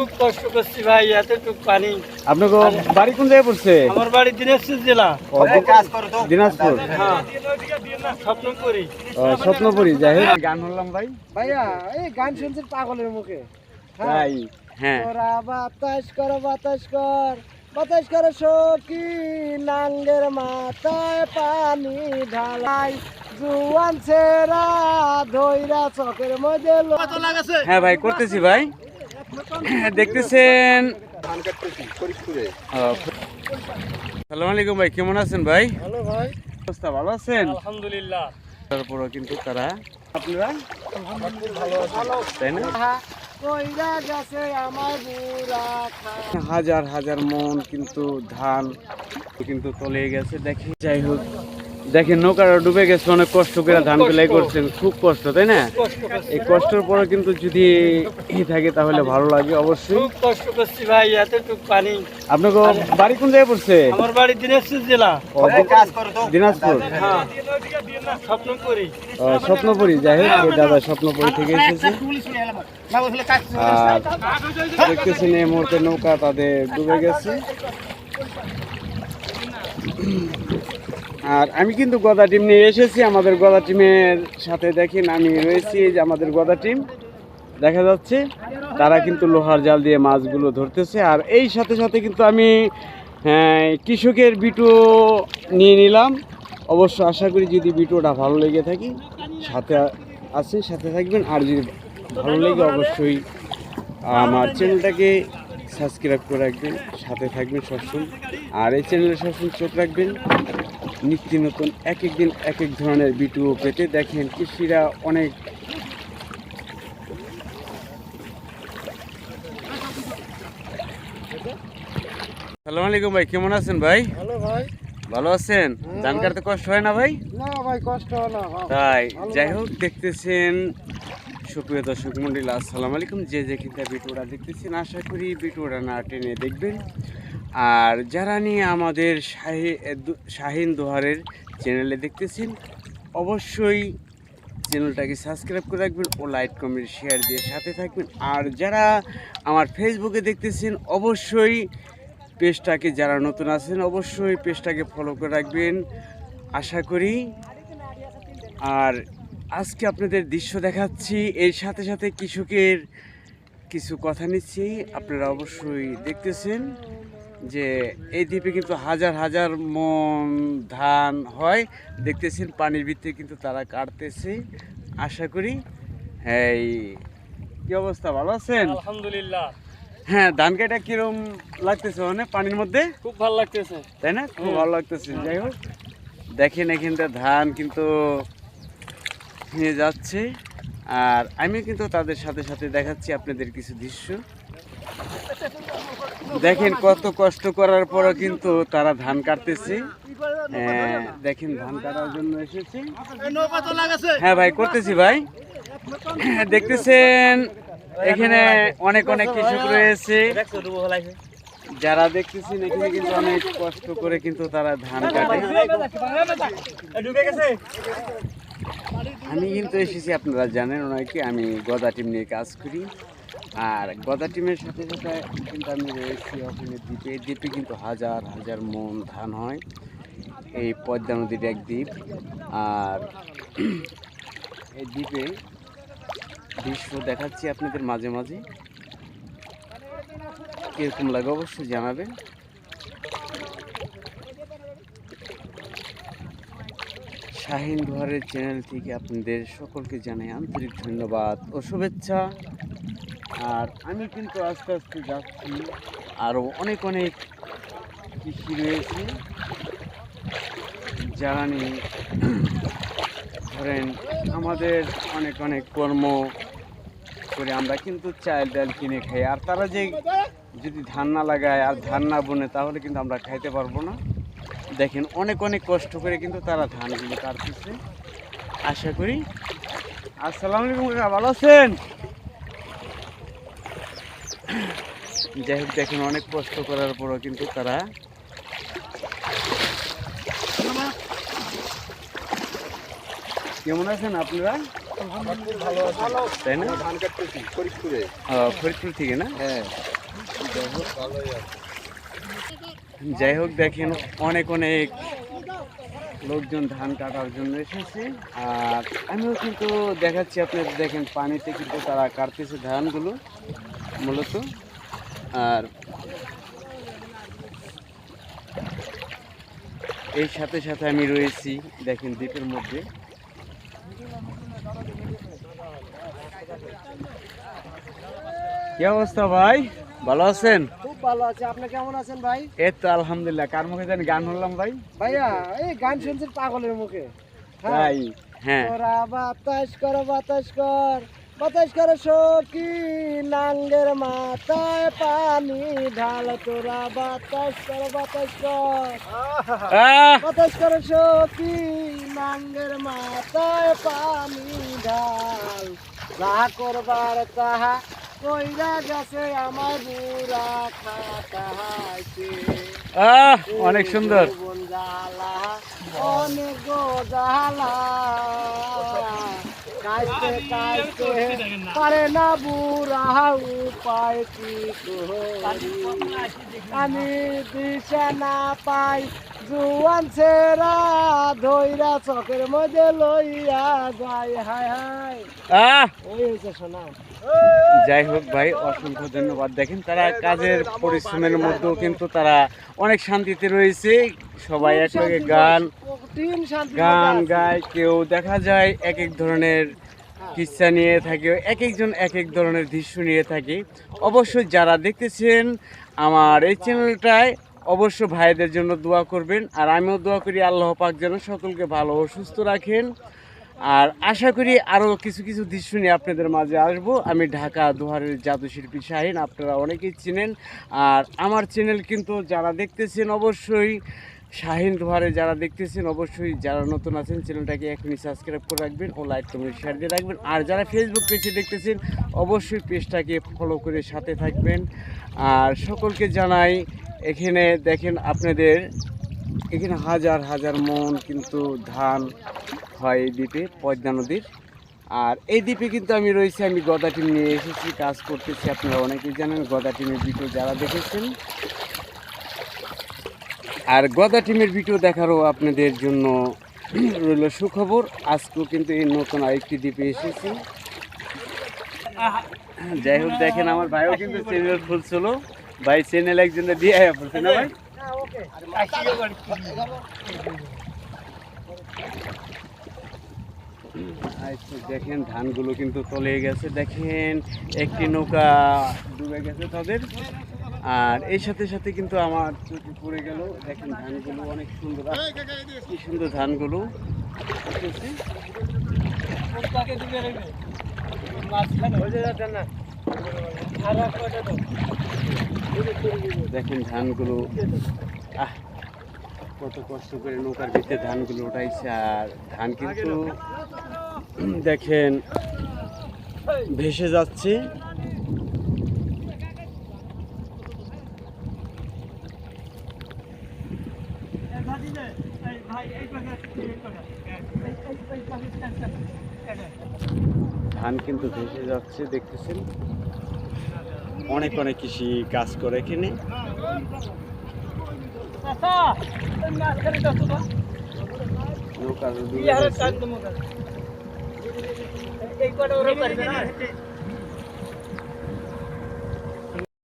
খুব কষ্ট করছি ভাই এতটুক পানি। আপনাকে বাড়ি কোন জায়গায় পড়ছে? আমার বাড়ি দিনাজপুর জেলা। দিনাজপুর? হ্যাঁ। স্বপ্নপুরি। যাই হোক। গান হলাম ভাই। ভাইয়া এই গান শুনছেন পাগলের মুখে। হ্যাঁ। তাই? হ্যাঁ। তোরা বাতাস কর বাতাস কর। বাতাস কর সখী নাঙ্গের মাথায় পানি ঢালাই। জুয়ান ছেড়া ধইরা চকের মধ্যে হ্যাঁ ভাই করতেছি ভাই। দেখতেছেন। সালাম আলাইকুম ভাই কেমন আছেন ভাই। অবস্থা ভালো আছেন? আলহামদুলিল্লাহ। তারপরও কিন্তু তারা আপনারা তাই না? হাজার হাজার মন কিন্তু ধান কিন্তু তলে গেছে। দেখি যাই হোক। দেখেন নৌকাটা ডুবে গেছে অনেক কষ্ট করে ধান পেলাই করছেন খুব কষ্ট তাই না? এই কষ্টের পরে কিন্তু যদি থাকে তাহলে ভালো লাগে অবশ্যই। খুব কষ্ট করছি ভাই এতটুক পানি। আপনাকে বাড়ি কোন জায়গায় পড়ছে? আমার বাড়ি দিনাজপুর জেলা। দিনাজপুর? হ্যাঁ। স্বপ্নপুরি। যাই হোক দাদা স্বপ্নপুরি থেকে এসেছে। আর দেখতেছেন এই মুহূর্তে নৌকা তাদের ডুবে গেছে। আর আমি কিন্তু গদা টিম নিয়ে এসেছি আমাদের গদা টিমের সাথে দেখেন আমি রয়েছি যে আমাদের গদা টিম দেখা যাচ্ছে তারা কিন্তু লোহার জাল দিয়ে মাছগুলো ধরতেছে। আর এই সাথে সাথে কিন্তু আমি হ্যাঁ, কৃষকের বিটু নিয়ে নিলাম। অবশ্য আশা করি যদি ভিডিওটা ভালো লেগে থাকি সাথে আছে সাথে থাকবেন। আর যদি ভালো লেগে অবশ্যই আমার চ্যানেলটাকে সাবস্ক্রাইব করে রাখবেন সাথে থাকবেন সবসময়। আর এই চ্যানেলে সবসময় চোখ রাখবেন। নিত্য নতুন এক এক দিন এক এক ধরনের ভিডিও পেতে দেখেন কৃষিরা অনেক সালাম আলাইকুম ভাই কেমন আছেন ভাই? ভালো আছেন? ধান কাটতে কষ্ট হয় না ভাই? না ভাই কষ্ট না ভাই। তাই যাই হোক দেখতেছেন সুপ্রিয় দর্শক মন্ডল, আসসালামু আলাইকুম। যে যে যেখানটা ভিডিওটা দেখতেছেন, আশা করি ভিডিওটা না টেনে দেখবেন। আর যারা নিয়ে আমাদের শাহি শাহিন দোহারের চ্যানেলে দেখতেছেন, অবশ্যই চ্যানেলটাকে সাবস্ক্রাইব করে রাখবেন ও লাইক কমেন্ট শেয়ার দিয়ে সাথে থাকবেন। আর যারা আমার ফেসবুকে দেখতেছেন, অবশ্যই পেজটাকে যারা নতুন আছেন, অবশ্যই পেজটাকে ফলো করে রাখবেন। আশা করি। আর আজকে আপনাদের দৃশ্য দেখাচ্ছি। এর সাথে সাথে কৃষকের কিছু কথা নিচ্ছি। আপনারা অবশ্যই দেখতেছেন যে এই দ্বীপে কিন্তু হাজার হাজার মন ধান হয়। দেখতেছেন পানির ভিতরে কিন্তু তারা কাটতেছে। আশা করি এই কি অবস্থা? ভালো আছেন? আলহামদুলিল্লাহ। হ্যাঁ ধান কাটা কিরম লাগতেছে মানে পানির মধ্যে? খুব ভালো লাগতেছে। তাই না? খুব ভালো লাগতেছে। যাই হোক দেখেন এখানটা ধান কিন্তু নিয়ে যাচ্ছে। আর আমি কিন্তু তাদের সাথে সাথে দেখাচ্ছি আপনাদের কিছু দৃশ্য। দেখেন কত কষ্ট করার পরও কিন্তু তারা ধান কাটতেছে। দেখেন ধান কাটার জন্য এসেছে। হ্যাঁ ভাই, করতেছি ভাই। দেখতেছেন, এখানে অনেক অনেক কৃষক রয়েছে। যারা দেখতেছেন, এখানে কিন্তু অনেক কষ্ট করে কিন্তু তারা ধান কাটে। আমি কিন্তু এসেছি আপনারা জানেন অনেকে আমি গদা টিম নিয়ে কাজ করি। আর গদা টিমের সাথে সাথে কিন্তু আমি রয়েছি ওখানে দ্বীপে। দ্বীপে কিন্তু হাজার হাজার মন ধান হয়। এই পদ্মা নদীর এক দ্বীপ। আর এই দ্বীপে দৃশ্য দেখাচ্ছি আপনাদের মাঝে মাঝে। কীরকম লাগে অবশ্যই জানাবেন। শাহিন ঘরের চ্যানেল থেকে আপনাদের সকলকে জানাই আন্তরিক ধন্যবাদ ও শুভেচ্ছা। আর আমি কিন্তু আস্তে আস্তে যাচ্ছি। আরও অনেক অনেক কৃষি রয়েছে। নিয়ে ধরেন আমাদের অনেক অনেক কর্ম করে আমরা কিন্তু চাল ডাল কিনে খাই। আর তারা যে যদি ধান না লাগায় আর ধান না বনে তাহলে কিন্তু আমরা খাইতে পারব না। দেখেন অনেক অনেক কষ্ট করে কিন্তু তারা ধানগুলো কাটতেছে। আশা করি। আসসালামু আলাইকুম ভালো আছেন? যাই হোক দেখেন অনেক কষ্ট করার পরও কিন্তু তারা কেমন আছেন আপনারা? তাই না? ফরিদপুরে। থেকে না? হ্যাঁ। যাই হোক দেখেন, অনেক অনেক লোকজন ধান কাটার জন্য এসেছে। আর আমিও কিন্তু দেখাচ্ছি আপনাদের, দেখেন পানিতে কিন্তু তারা কাটতেছে ধানগুলো, মূলত। আর এই সাথে সাথে আমি রয়েছি, দেখেন দ্বীপের মধ্যে। কি অবস্থা ভাই? ভালো আছেন? ভালো আছে। আপনি কেমন আছেন ভাই? এই তো আলহামদুলিল্লাহ। কার মুখে জানি গান শুনলাম ভাই? ভাইয়া এই গান শুনছেন পাগলের মুখে। হ্যাঁ। হ্যাঁ। তোরা বাতাস কর বাতাস কর। বাতাস কর সখী নাঙ্গের মাথায় পানি ঢাল। তোরা বাতাস কর বাতাস কর। বাতাস কর সখী নাঙ্গের মাথায় পানি ঢাল। যা করবার তাহা আহ, অনেক সুন্দর। অনেক পারে না বুড়া উপায় কি আমি দিশা না পাই জুয়ান ছেড়া ধইরা চকের মধ্যে লইয়া যায় হায় হায়। আহ, ওই হয়েছে শোনা যাই হোক ভাই, অসংখ্য ধন্যবাদ। দেখেন তারা কাজের পরিশ্রমের মধ্যেও কিন্তু তারা অনেক শান্তিতে রয়েছে। সবাই একসঙ্গে গান গান গায়, কেউ দেখা যায় এক এক ধরনের কিচ্ছা নিয়ে থাকে, এক একজন এক এক ধরনের দৃশ্য নিয়ে থাকে। অবশ্যই যারা দেখতেছেন আমার এই চ্যানেলটায় অবশ্য ভাইদের জন্য দোয়া করবেন। আর আমিও দোয়া করি, আল্লাহ পাক যেন সকলকে ভালো ও সুস্থ রাখেন। আর আশা করি আরও কিছু কিছু দৃশ্য নিয়ে আপনাদের মাঝে আসব। আমি ঢাকা দুহারের জাদু শিল্পী শাহিন, আপনারা অনেকেই চিনেন। আর আমার চ্যানেল কিন্তু যারা দেখতেছেন অবশ্যই, শাহিন দুহারে যারা দেখতেছেন অবশ্যই, যারা নতুন আছেন, চ্যানেলটাকে এখনই সাবস্ক্রাইব করে রাখবেন ও লাইক, কমেন্ট শেয়ার দিয়ে রাখবেন। আর যারা ফেসবুক পেজে দেখতেছেন, অবশ্যই পেজটাকে ফলো করে সাথে থাকবেন। আর সকলকে জানাই, এখানে দেখেন আপনাদের, এখানে হাজার হাজার মন কিন্তু ধান হয় এই দ্বীপে, পদ্মা নদীর। আর এই দ্বীপে কিন্তু আমি রয়েছি, আমি গদা টিম নিয়ে এসেছি, কাজ করতেছি, আপনারা অনেকেই জানেন, গদা টিমের ভিডিও যারা দেখেছেন। আর গদা টিমের ভিডিও দেখারও আপনাদের জন্য রইল সুখবর। আজকেও কিন্তু এই নতুন আরেকটি দ্বীপে এসেছি। যাই হোক, দেখেন আমার ভাইও কিন্তু চ্যানেল খুলছিল। ভাই চ্যানেল একজনে দিয়ে পড়ছে না ভাই? দেখেন ধানগুলো কিন্তু তলে গেছে। দেখেন একটি নৌকা ডুবে গেছে তাদের। আর এই সাথে সাথে কিন্তু আমার চোখে পড়ে গেল। দেখেন ধানগুলো অনেক সুন্দর। কি সুন্দর ধানগুলো। দেখেন ধানগুলো আহ কত কষ্ট করে নৌকার ভিতরে ধানগুলো উঠাইছে। আর ধান কিন্তু দেখেন ভেসে যাচ্ছে। ধান কিন্তু ভেসে যাচ্ছে দেখতেছেন? অনেক অনেক কৃষি কাজ করে এখানে। নৌকা ডুবে গেছে। এই কটা ওরা পারবে না